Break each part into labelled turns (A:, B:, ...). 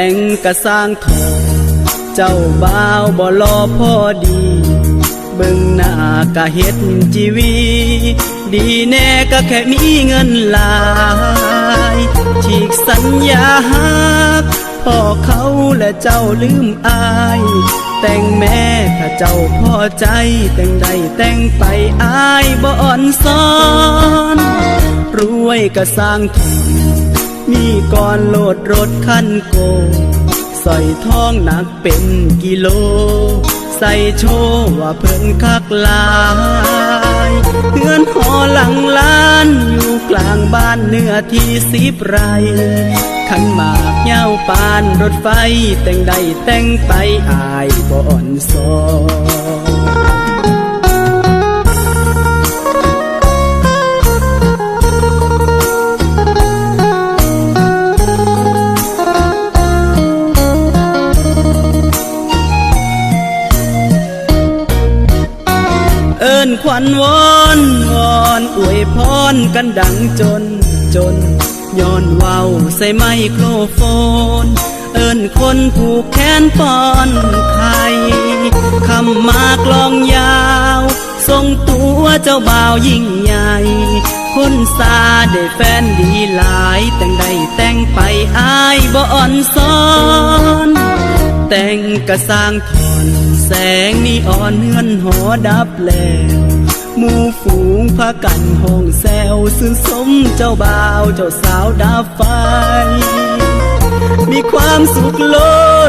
A: แต่งกะสร้างทองเจ้าบ่าวบ่รอพอดี เบิ่งหน้ากะเฮ็ดจีวี ดีแน่ก็แค่มีเงินหลายฉีกสัญญาหักพ่อเขาและเจ้าลืมอาย แต่งแม่ถ้าเจ้าพอใจ แต่งใดแต่งไปอายบ่อ่อนซ้อน รวยก็สร้างทอง มีก่อนโหลดรถคันโกใส่ทองหนักเป็นกิโล ใส่โชว์ว่าเพิ่นคักลายเพื่อนหอหลังล้านอยู่กลางบ้านเนื้อที่สิบไรขันหมากเหย้าปานรถไฟแต่งใดแต่งไปอายบ่อ่อนซอ อิ้นขวัญวอนวอนอวยพรกันดังจนจนย้อนเว้าใส่ไมโครโฟน เอิ้นคนผูกแขนป้อนไข่คำมากลองยาวทรงตัวเจ้าบ่าวยิ่งใหญ่คนซาได้แฟนดีหลาย แต่งใดแต่งไปอายบ่อ่อนซ้อน แต่งกระสร้างถอน แสงนีอ่อนเฮือนหอดับแล้วมู่ฝูงพากันห้องแซวซึ่งสมเจ้าบ่าวเจ้าสาวดับไฟ มีความสุขโล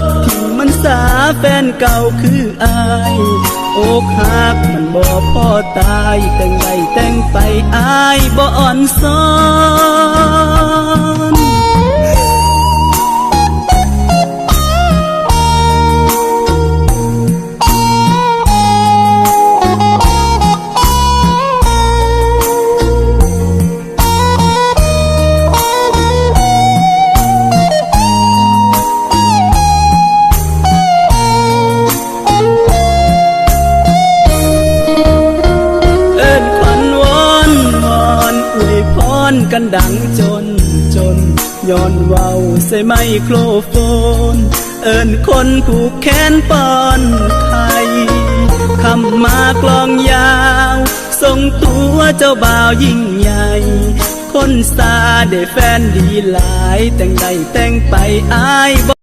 A: ดที่มันสาแฟนเก่าคืออายอกหักมันบ่พ่อตายแต่งใดแต่งไปอายบ่อ่อนซ้อน ย้อนเว้าใส่ไมโครโฟน เอิ้นคนผูกแขนปอนไทยคำมากลองยาวทรงตัวเจ้าบ่าวยิ่งใหญ่ คนซาได้แฟนดีหลาย แต่งใดแต่งไปอายบ่